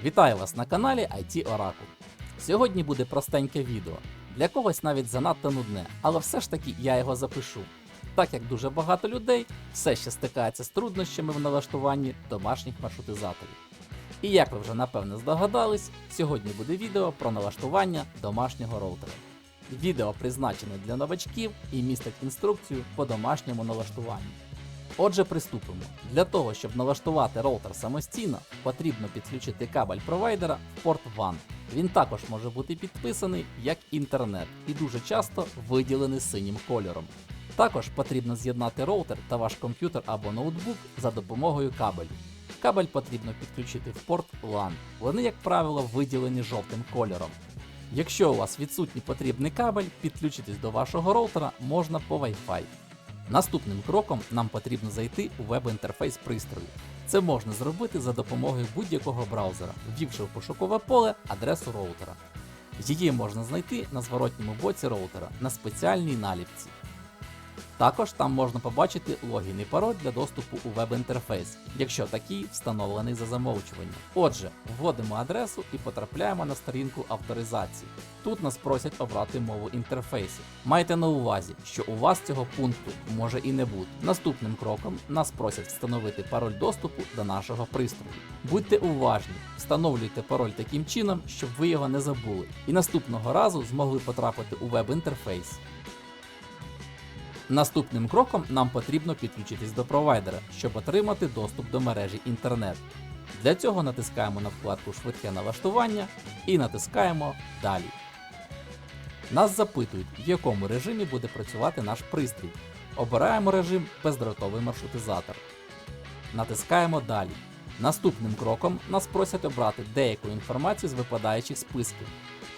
Вітаю вас на каналі IT Oracle. Сьогодні буде простеньке відео. Для когось навіть занадто нудне, але все ж таки я його запишу. Так як дуже багато людей все ще стикається з труднощами в налаштуванні домашніх маршрутизаторів. І як ви вже напевне здогадались, сьогодні буде відео про налаштування домашнього роутера. Відео призначене для новачків і містить інструкцію по домашньому налаштуванню. Отже, приступимо. Для того, щоб налаштувати роутер самостійно, потрібно підключити кабель провайдера в порт WAN. Він також може бути підписаний як інтернет і дуже часто виділений синім кольором. Також потрібно з'єднати роутер та ваш комп'ютер або ноутбук за допомогою кабелю. Кабель потрібно підключити в порт LAN. Вони, як правило, виділені жовтим кольором. Якщо у вас відсутній потрібний кабель, підключитись до вашого роутера можна по Wi-Fi. Наступним кроком нам потрібно зайти у веб-інтерфейс пристрою. Це можна зробити за допомогою будь-якого браузера, ввівши в пошукове поле адресу роутера. Її можна знайти на зворотньому боці роутера на спеціальній наліпці. Також там можна побачити логін і пароль для доступу у веб-інтерфейс, якщо такий встановлений за замовчуванням. Отже, вводимо адресу і потрапляємо на сторінку авторизації. Тут нас просять обрати мову інтерфейсу. Майте на увазі, що у вас цього пункту може і не бути. Наступним кроком нас просять встановити пароль доступу до нашого пристрою. Будьте уважні, встановлюйте пароль таким чином, щоб ви його не забули, і наступного разу змогли потрапити у веб-інтерфейс. Наступним кроком нам потрібно підключитись до провайдера, щоб отримати доступ до мережі інтернет. Для цього натискаємо на вкладку Швидке налаштування і натискаємо Далі. Нас запитують, в якому режимі буде працювати наш пристрій. Обираємо режим бездротовий маршрутизатор. Натискаємо Далі. Наступним кроком нас просять обрати деяку інформацію з випадаючих списків.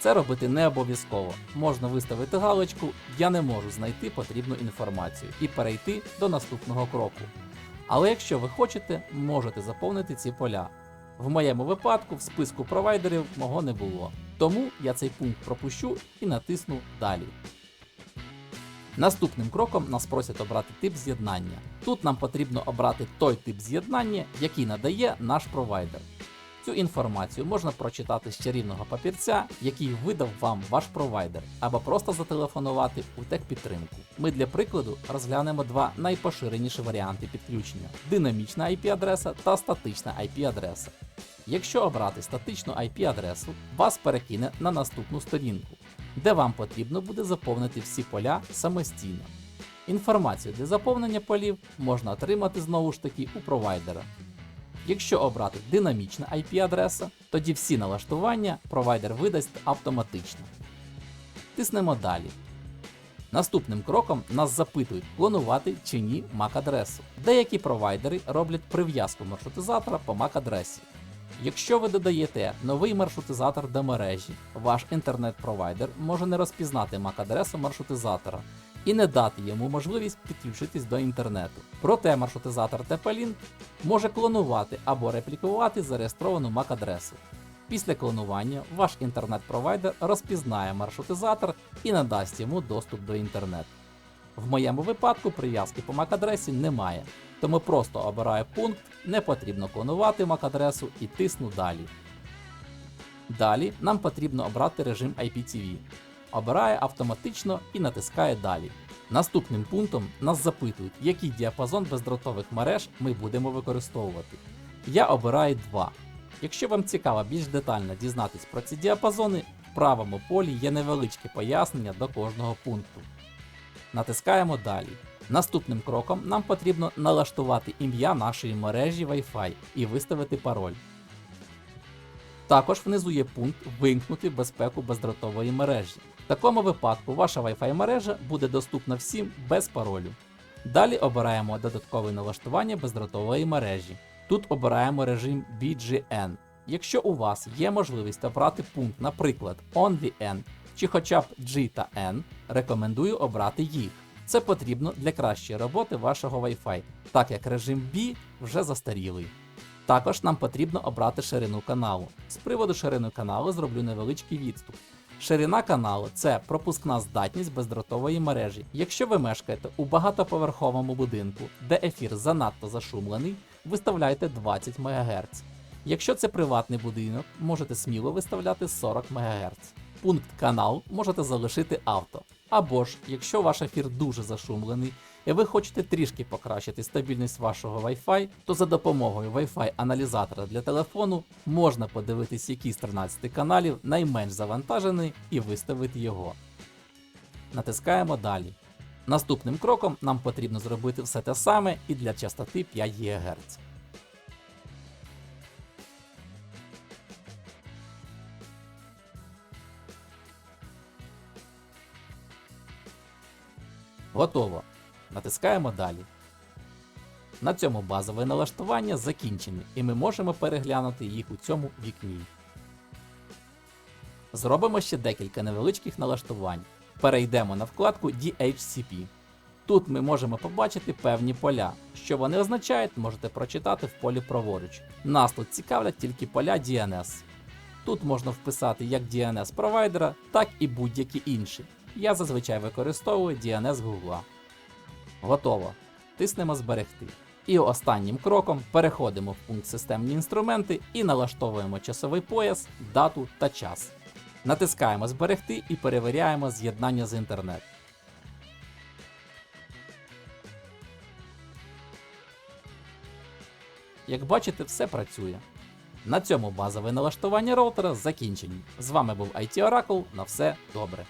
Це робити не обов'язково. Можна виставити галочку Я не можу знайти потрібну інформацію і перейти до наступного кроку. Але якщо ви хочете, можете заповнити ці поля. В моєму випадку в списку провайдерів мого не було. Тому я цей пункт пропущу і натисну Далі. Наступним кроком нас просять обрати тип з'єднання. Тут нам потрібно обрати той тип з'єднання, який надає наш провайдер. Цю інформацію можна прочитати з чарівного папірця, який видав вам ваш провайдер, або просто зателефонувати у техпідтримку. Ми для прикладу розглянемо два найпоширеніші варіанти підключення: динамічна IP-адреса та статична IP-адреса. Якщо обрати статичну IP-адресу, вас перекине на наступну сторінку, де вам потрібно буде заповнити всі поля самостійно. Інформацію для заповнення полів можна отримати знову ж таки у провайдера. Якщо обрати динамічна IP-адреса, тоді всі налаштування провайдер видасть автоматично. Тиснемо далі. Наступним кроком нас запитують, клонувати чи ні MAC-адресу. Деякі провайдери роблять прив'язку маршрутизатора по MAC-адресі. Якщо ви додаєте новий маршрутизатор до мережі, ваш інтернет-провайдер може не розпізнати MAC-адресу маршрутизатора і не дати йому можливість підключитись до інтернету. Проте маршрутизатор TP-Link може клонувати або реплікувати зареєстровану MAC-адресу. Після клонування ваш інтернет-провайдер розпізнає маршрутизатор і надасть йому доступ до інтернету. В моєму випадку прив'язки по MAC-адресі немає, тому просто обираю пункт не потрібно клонувати MAC-адресу і тисну далі. Далі нам потрібно обрати режим IPTV. Обираю автоматично і натискаю далі. Наступним пунктом нас запитують, який діапазон бездротових мереж ми будемо використовувати. Я обираю 2. Якщо вам цікаво більш детально дізнатись про ці діапазони, в правому полі є невеличке пояснення до кожного пункту. Натискаємо далі. Наступним кроком нам потрібно налаштувати ім'я нашої мережі Wi-Fi і виставити пароль. Також внизу є пункт Вимкнути безпеку бездротової мережі. В такому випадку ваша Wi-Fi мережа буде доступна всім без паролю. Далі обираємо додаткове налаштування бездротової мережі. Тут обираємо режим BGN. Якщо у вас є можливість обрати пункт, наприклад, Only N чи хоча б G та N, рекомендую обрати їх. Це потрібно для кращої роботи вашого Wi-Fi, так як режим B вже застарілий. Також нам потрібно обрати ширину каналу. З приводу ширини каналу зроблю невеличкий відступ. Ширина каналу це пропускна здатність бездротової мережі. Якщо ви мешкаєте у багатоповерховому будинку, де ефір занадто зашумлений, виставляйте 20 МГц. Якщо це приватний будинок, можете сміло виставляти 40 МГц. Пункт канал можете залишити авто. Або ж, якщо ваш ефір дуже зашумлений і ви хочете трішки покращити стабільність вашого Wi-Fi, то за допомогою Wi-Fi аналізатора для телефону можна подивитись, який з 13 каналів найменш завантажений і виставити його. Натискаємо далі. Наступним кроком нам потрібно зробити все те саме і для частоти 5 ГГц. Готово. Натискаємо далі. На цьому базове налаштування закінчені, і ми можемо переглянути їх у цьому вікні. Зробимо ще декілька невеличких налаштувань. Перейдемо на вкладку DHCP. Тут ми можемо побачити певні поля. Що вони означають, можете прочитати в полі праворуч. Нас тут цікавлять тільки поля DNS. Тут можна вписати як DNS провайдера, так і будь-які інші. Я зазвичай використовую DNS Google. Готово. Тиснемо зберегти. І останнім кроком переходимо в пункт системні інструменти і налаштовуємо часовий пояс, дату та час. Натискаємо зберегти і перевіряємо з'єднання з інтернет. Як бачите, все працює. На цьому базове налаштування роутера закінчені. З вами був IT Oracle. На все добре.